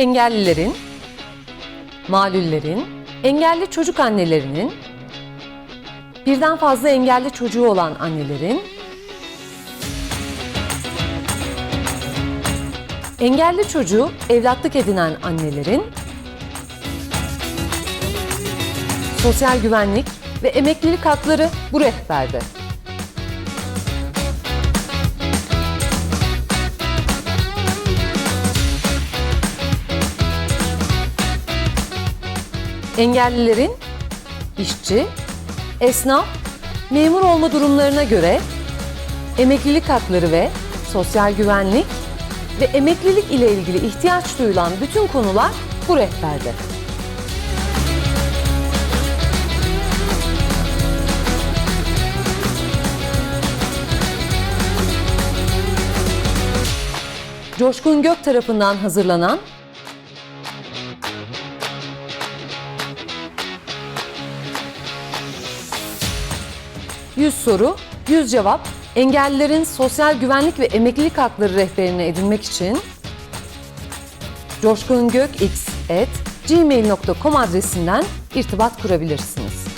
engellilerin, malullerin, engelli çocuk annelerinin, birden fazla engelli çocuğu olan annelerin, engelli çocuğu evlatlık edinen annelerin, sosyal güvenlik ve emeklilik hakları bu rehberde. Engellilerin işçi, esnaf, memur olma durumlarına göre emeklilik hakları ve sosyal güvenlik ve emeklilik ile ilgili ihtiyaç duyulan bütün konular bu rehberde. Coşkun Gök tarafından hazırlanan Yüz soru, yüz cevap, engellilerin sosyal güvenlik ve emeklilik hakları rehberini edinmek için coşkungökx.gmail.com adresinden irtibat kurabilirsiniz.